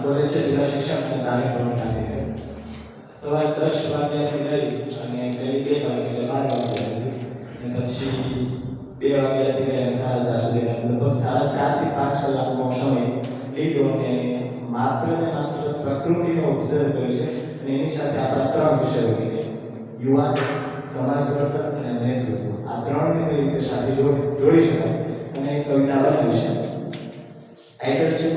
College છે જિલ્લા શિક્ષણ અને તાલીમ પ્રવૃત્તિ સવારે દસ વાગ્યાથી લઈ અને ગઈ બે વાગે બાર વાગ્યા પછી બે વાગ્યાથી લઈને સાડા ચાર સુધી લગભગ સાડા ચારથી પાંચ કલાકનો સમય લીધો અને માત્ર ને માત્ર પ્રકૃતિનો ઓબ્ઝર્વ કર્યો છે અને એની સાથે આપણા ત્રણ વિષયો લઈએ યુવાન સમાજ વર્તન અને નેતૃત્વ આ ત્રણને કઈ રીતે સાથે જોડ- શકાય? અને કવિતા બનાવી છે છે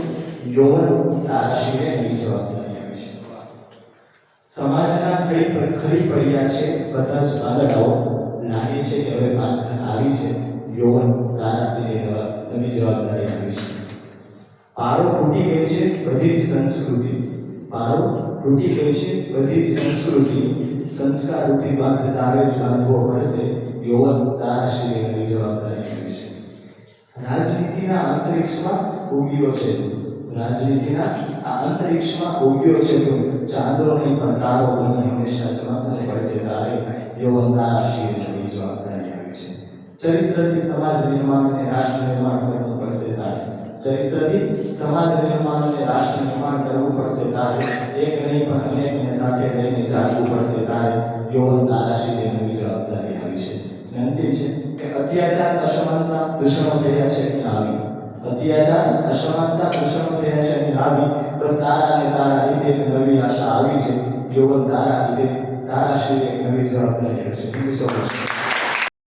યૌવન તારાશીરે એની જવાબદારી આવી સમાજના ખરી ખરી પડ્યા છે, બધા જ બાંગડાઓ નાની છે કે હવે આવી છે. યૌવન તારાશીરે નવા નવી જવાબદારી આવી છે પારો તૂટી ગઈ છે, બધી જ સંસ્કૃતિ. પારો તૂટી ગઈ છે, બધી જ સંસ્કૃતિ. સંસ્કાર રૂપી બાંધ તારે જ બાંધવો પડશે યૌવન તારાશીરે નવી જવાબદારી આવી છે રાજનીતિના અંતરિક્ષમાં ઉગ્યો છે. રાજનીતિના આ અંતરિક્ષમાં ઉગ્યો છે તો ચાંદો નહીં પણ તારો હંમેશા ચમકવો પડશે તારે એવો નવી જવાબદારી આવી છે. ચરિત્રથી સમાજ નિર્માણ અને રાષ્ટ્ર નિર્માણ કરવું પડશે તારે. ચરિત્રથી સમાજ નિર્માણ અને રાષ્ટ્ર નિર્માણ કરવું પડશે તારે. એક નહીં પણ અનેકને સાથે લઈને ચાલવું પડશે તારે. યૌવન તારાશીરે નવી જવાબદારી આવી છે. અંતિમ છે કે અત્યાચાર અસમાનતા દુષણો થયા છે થયા છે તારા અને તારા એક નવી આશા આવી છે. યૌવન તારા લીધે તારા શ્રી એક નવી જવાબદારી